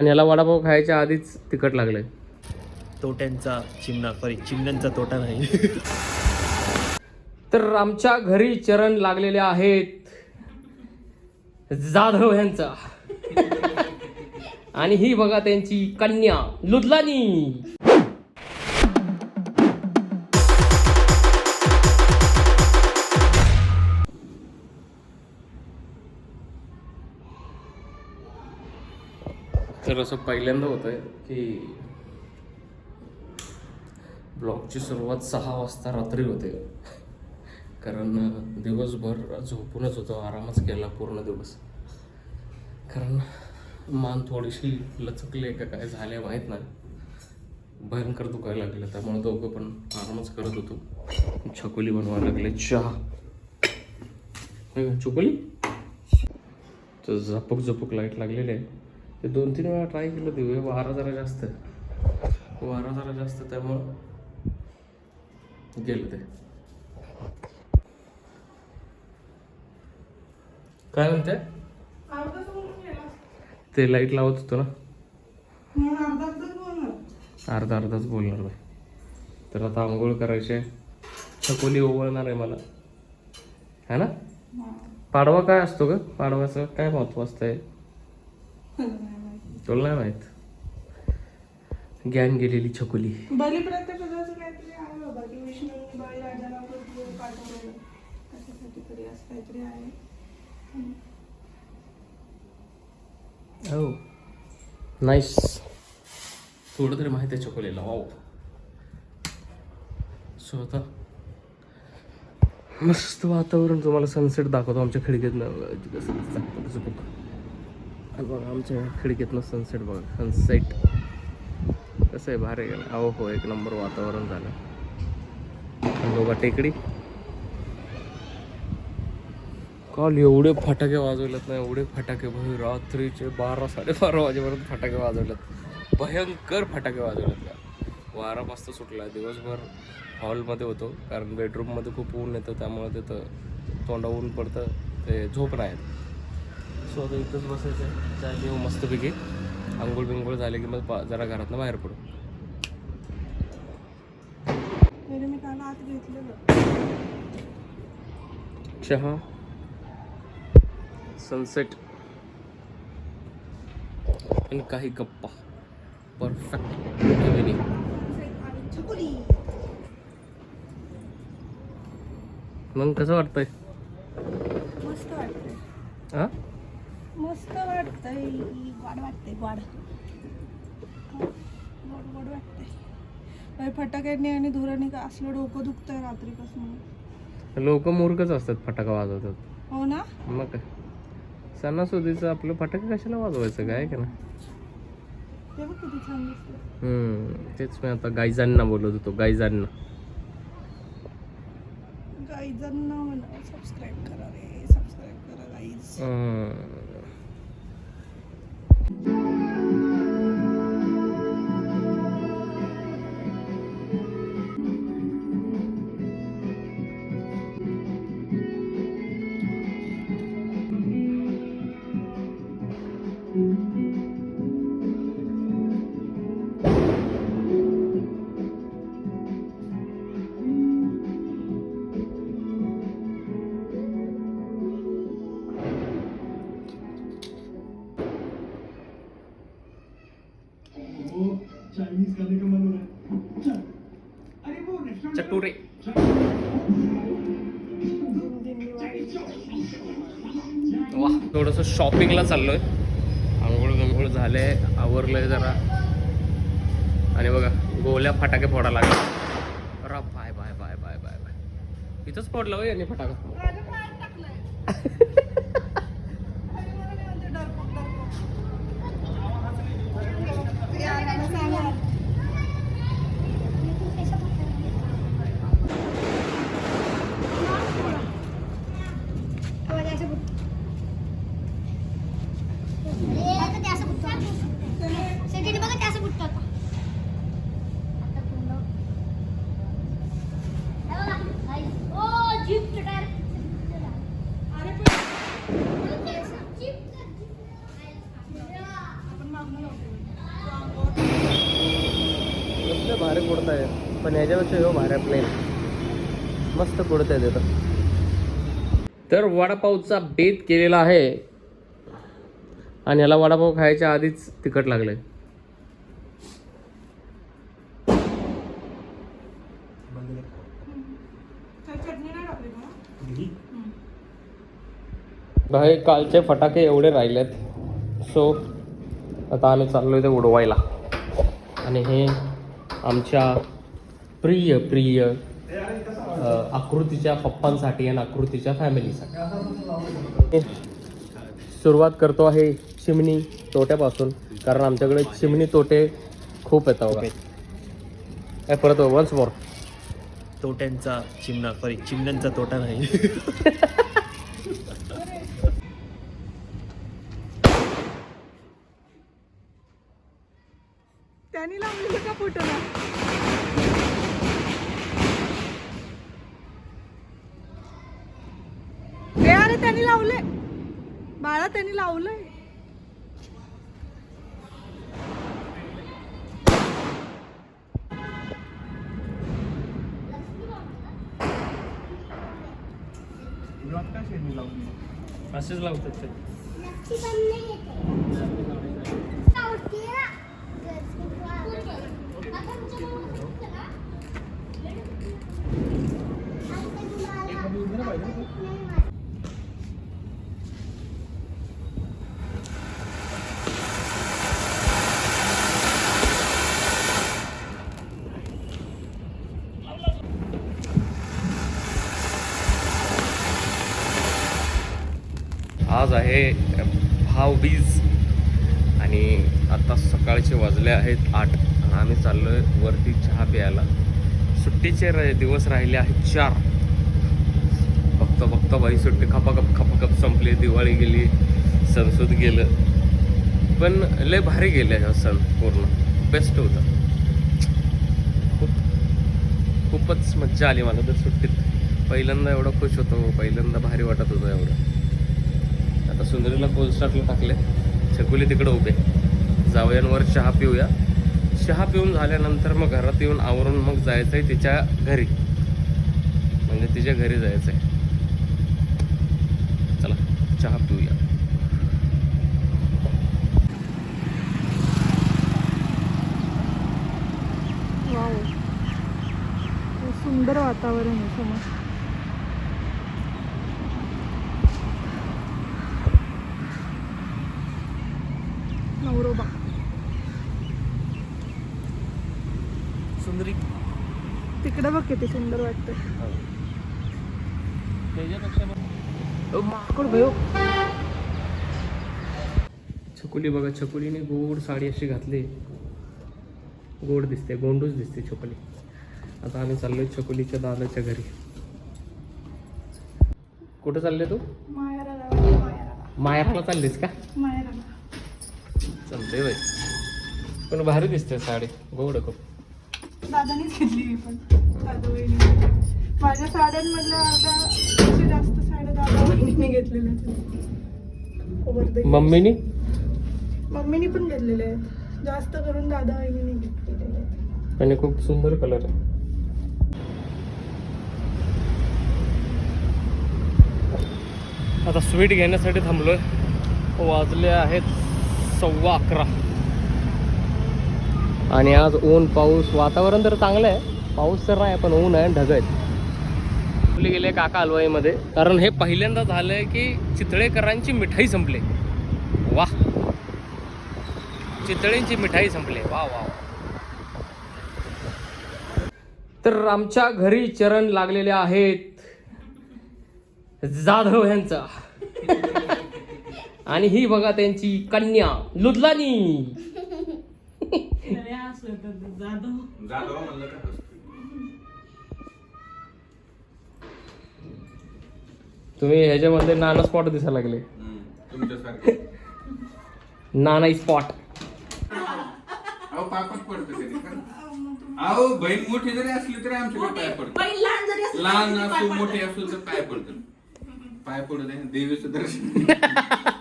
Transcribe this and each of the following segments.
आणि याला वडापाव खायच्या आधीच तिखट लागलंय. तोट्यांचा चिमणा सॉरी चिमण्यांचा तोटा नाही. तर आमच्या घरी चरण लागलेले आहेत. जाधव यांचा. आणि ही बघा त्यांची कन्या लुदलानी. तर असं पहिल्यांदा होत आहे की ब्लॉगची सुरुवात सहा वाजता रात्री होते. कारण दिवसभर झोपूनच होतो आरामच केला पूर्ण दिवस. कारण मान थोडीशी लचकली आहे का काय झाले माहीत नाही. भयंकर दुखायला लागलं त्यामुळे दोघं पण आरामच करत होतो. छकोली बनवायला लागले चहा. होय तर झपक झपक लाइट लागलेली आहे. ते दोन तीन वेळा ट्राय केलं दिवे वारा जरा जास्त आहे. वारा जरा जास्त त्यामुळं गेलं ते. काय म्हणते? ते लाइट लावत होतो ना. अर्धा अर्धाच बोलणार बाई. तर आता आंघोळ करायचे. छकोली ओवळणार आहे मला. है ना? पाडवा काय असतो ग? पाडव्याचं काय महत्त्व आहे तुला नाही माहीत. ज्ञान गेलेली छकोली. बलिप्रत्येकाचं काहीतरी आहे बाबा की विष्णू बळीराजाला पृथ्वीवर पाठवलेलं. त्याच्यासाठी तरी असं काहीतरी आहे. हो. नाईस थोडं तरी माहिती आहे चकोलीला वाव सो आता मस्त वातावरण तुम्हाला सनसेट दाखवतो आमच्या कसं आणि बघा आमच्या खिडकीतनं सनसेट बघा सनसेट कसं आहे भारी गेलं अहो हो एक नंबर वातावरण झालं. बघा टेकडी. काल एवढे फटाके वाजवलेत ना एवढे फटाके भाई रात्रीचे बारा साडेबारा वाजेपर्यंत फटाके वाजवलेत. भयंकर फटाके वाजवलेत का वारा मस्त सुटला दिवसभर हॉलमध्ये होतो कारण बेडरूममध्ये खूप ऊन येतं त्यामुळे तिथं तोंडा ऊन पडतं ते झोप नाही येत. सो आता इथंच बसायचं चाय घेऊ मस्तपैकी. आंघोळ बिंघोळ झाले की मग जरा घरातनं बाहेर पडू. चहा. सनसेट आणि काही गप्पा. परफेक्ट मग कसं वाटतंय? मस्त वाटतंय. हा? मस्त वाटतंय. गोड वाटतंय गोड गोड गोड वाटतंय. फटाक्यांनी आणि धुराने का असलं डोकं दुखतंय रात्रीपासून. लोक मूर्खच असतात फटाका वाजवतात. हो ना? मग काय? सणासुदीचं आपलं फटाके कशाला वाजवायचं? काय का ना. तेच मी आता गायजांना बोलत होतो गायजांना म्हणा सबस्क्राईब करा रे सबस्क्राईब करा गाईज चटुरे. वा थोडंसं शॉपिंगला चाललोय. आंघोळ आहे आवरलं आवरलंय जरा. आणि बघा गोल्या फटाके फोडा लागले. अरे bye bye bye bye bye bye. इथंच फोडलं हो यांनी फटाका कुडता आहे पण ह्याच्यापेक्षा ह्यो भाऱ्या प्लेन मस्त कुडता आहे तिथं तर वडापावचा बेत केलेला आहे. आणि ह्याला वडापाव खायच्या आधीच तिखट लागलंय. तर कालचे फटाके एवढे राहिलेत. सो आता आम्ही चाललोय ते उडवायला. आणि हे आमच्या प्रिय प्रिय आकृतीच्या पप्पांसाठी आणि आकृतीच्या फॅमिलीसाठी. सुरुवात करतो आहे चिमणी तोट्यापासून कारण आमच्याकडे चिमणी तोटे खूप येतात परत वन्स मोर तोट्यांचा चिमणा सॉरी चिमण्यांचा तोटा नाही. त्यांनी लावलेलं का फोटोला ए अरे त्यांनी लावले. बाळा त्यांनी लावलंय. असेच लावतात ते. आज आहे भावबीज आणि आता सकाळचे वाजले आहेत आठ. आणि आम्ही चाललोय वरती चहा प्यायला. सुट्टीचे र दिवस राहिले आहेत चार. बघता बघता बाई सुट्टी खपाखप खपाखप संपली. दिवाळी गेली सणसूद गेलं. पण लय भारी गेले हा सण पूर्ण. बेस्ट होतं. खूप खूपच मज्जा आली मला तर सुट्टीत. पहिल्यांदा एवढं खुश होतो. पहिल्यांदा भारी वाटत होतं एवढं. आता सुंदरीला कोल्ड स्टार्टला टाकले. छकुली तिकडे उभे. जावयांवर चहा पिऊया. चहा पिऊन झाल्यानंतर मग घरात येऊन आवरून मग जायचंय तिच्या घरी. म्हणजे तिच्या घरी जायचंय. चला चहा पिऊया. सुंदर वातावरण आहे समज नवरोबा. सुंदरी. तिकडे बघ किती सुंदर वाटतं. माकड भयो. छकुली बघा छकुलीने गोड साडी अशी घातली. गोड दिसते गोंडूच दिसते छकुली. आता आम्ही चाललोय छकुलीच्या दादाच्या घरी. कुठं चालले तू? मायारला चाललीस का? मायाला चालतंय बाई पण भारी दिसते साडी गोड आहे खूप दादानीच घेतली मी पण. वहिनी माझ्या साड्यांमधल्या आता जास्त साड्या दादा घेतलेल्या. मम्मीनी? मम्मीनी पण घेतलेल्या आहेत. जास्त करून दादा वहिनीने घेतलेल्या आहेत. आणि खूप सुंदर कलर आहे. आता स्वीट घेण्यासाठी थांबलोय. वाजले आहेत सव्वा अकरा आणि आज ऊन पाऊस वातावरण तर चांगलं आहे. पाऊस तर नाही पण ऊन आहे ढग आहेत. आपले गेले काका हलवाईमध्ये. कारण हे पहिल्यांदा झालंय की चितळेकरांची मिठाई संपली. वा चितळेंची मिठाई संपली. वा वा वा. तर आमच्या घरी चरण लागलेले आहेत. जाधव यांचा आणि ही बघा त्यांची कन्या लुदलानी. जाधव. म्हणलं का? तुम्ही ह्याच्यामध्ये नाना स्पॉट दिसायला लागले. तुमच्यासारखं. नाना स्पॉट अहो बहीण मोठी जरी असली तरी आमच्याकडे पाय पडतं लहान असो मोठी असो तर पाय पडतं पाय पडू दे देवीचं दर्शन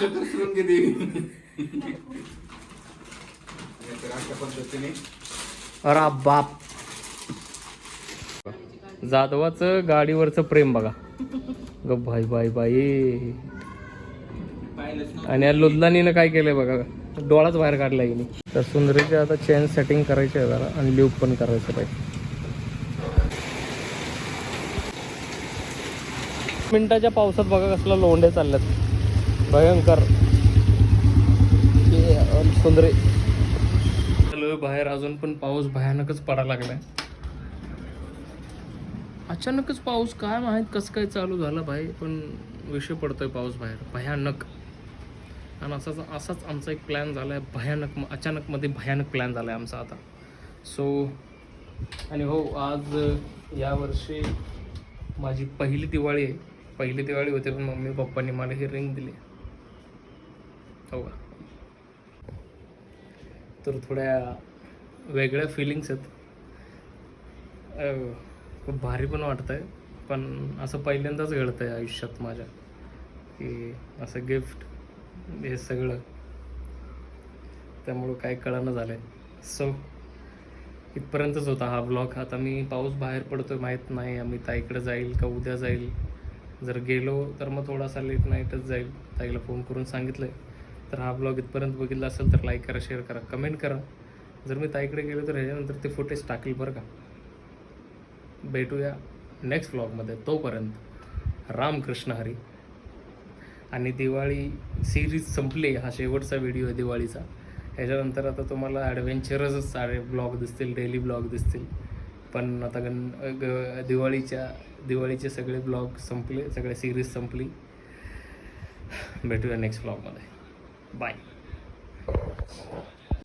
चतुर्शृंगी देवी. तर अशा पद्धतीने. अरे बाप. जाधवाचं गाडीवरचं प्रेम बघा. ग भाई बाई बाई. आणि या लुदलानीनं काय केलंय बघा. डोळाच बाहेर काढला हिने. तर सुंदरीचे आता चेन सेटिंग करायची आहे जरा आणि लिव्ह पण करायचं पाहिजे. मिनिटाच्या पावसात बघा कसला लोंढे चालल्यात. भयंकर. सुंदरे. चालू बाहेर अजून पण पाऊस भयानकच पडायला लागलाय. अचानकच पाऊस काय माहीत कसं काय चालू झाला भाई पण विषय पडतोय पाऊस बाहेर. भयानक. आणि असाच असाच आमचा एक प्लॅन झाला आहे भयानक अचानकमध्ये भयानक प्लॅन झाला आहे आमचा आता. सो आणि हो आज यावर्षी माझी पहिली दिवाळी आहे. पहिली दिवाळी होते पण मम्मी पप्पांनी मला ही रिंग दिली. हो का? तर थोड्या वेगळ्या फिलिंग्स आहेत. खूप भारी पण वाटतं आहे पण असं पहिल्यांदाच घडतं आहे आयुष्यात माझ्या की असं गिफ्ट हे सगळं. त्यामुळं काय कळानं झालं आहे सो इथपर्यंतच होता हा ब्लॉग आता मी पाऊस बाहेर पडतोय माहीत नाही आम्ही ताईकडे जाईल का उद्या जाईल. जर गेलो तर मग थोडासा लेट नाईटच जाईल. ताईला फोन करून सांगितलं आहे तर हा ब्लॉग इथपर्यंत बघितला असेल तर लाईक करा शेअर करा कमेंट करा. जर मी ताईकडे गेलो तर ह्याच्यानंतर ते फुटेज टाकेल बरं का. भेटूया नेक्स्ट ब्लॉगमध्ये तोपर्यंत रामकृष्ण हरी. आणि दिवाळी सिरीज संपली. हा शेवटचा व्हिडिओ आहे दिवाळीचा. ह्याच्यानंतर आता तुम्हाला ॲडव्हेंचरसच सारे ब्लॉग दिसतील डेली ब्लॉग दिसतील. पण आता गण ग दिवाळीच्या दिवाळीचे सगळे ब्लॉग संपले सगळे सिरीज संपली. भेटूया नेक्स्ट ब्लॉगमध्ये बाय